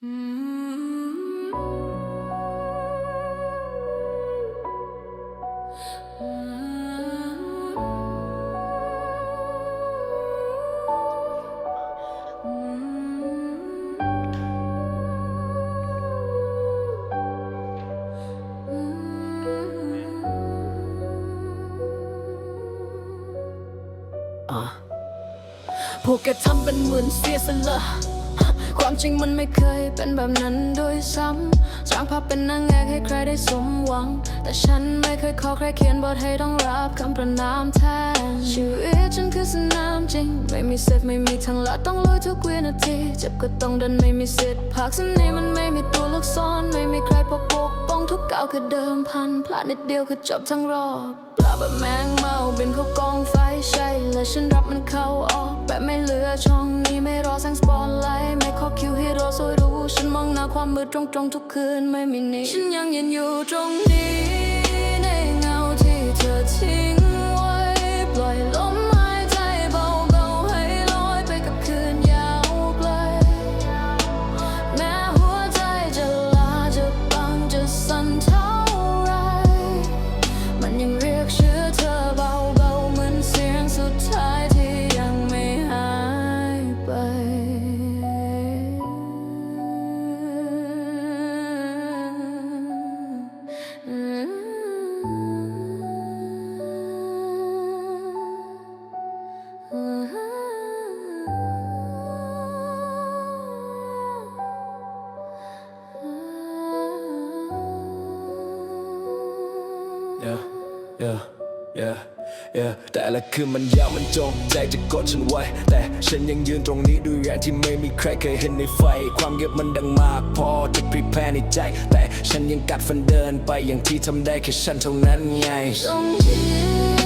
พวกแกทำเป็นเหมือนเสียสละ ความจริงมันไม่เคยเป็นแบบนั้นด้วยซ้ำสร้างภาพเป็นนางเอกให้ใครได้สมหวัง แต่ฉันไม่เคยขอใครเขียนบทให้ต้องรับคำประนามแทนชีวิตฉันคือสนามจริง ไม่มีเซฟไม่มีทางลัดต้องลุยทุกวินาทีเจ็บก็ต้องเดินไม่มีสิทธิ์พักเสน่มันไม่มีตัวลูกซ้อนไม่มีใครปกปกป้องทุกก้าวคือเดิมพันพลาดนิดเดียวคือจบทั้งรอบปลาแบบแมงเมาบินเข้ากองไฟใช่และฉันรับมันเข้าออกแบบไม่เหลือช่องนี้ไม่รอแสงสปอต ความมืดตรงๆทุกคืนไม่มีหนี้ฉันยังยืนอยู่ตรงนี้ yeah, yeah, yeah, yeah แต่ละคืนมันยาวมันจงใจจะกดฉันไว้ แต่ฉันยังยืนตรงนี้ด้วยแรงที่ไม่มีใครเคยเห็นในไฟ ความเงียบมันดังมาก พอจะพรีแพรในใจ แต่ฉันยังกัดฟันเดินไปอย่างที่ทำได้แค่ฉันเท่านั้นไง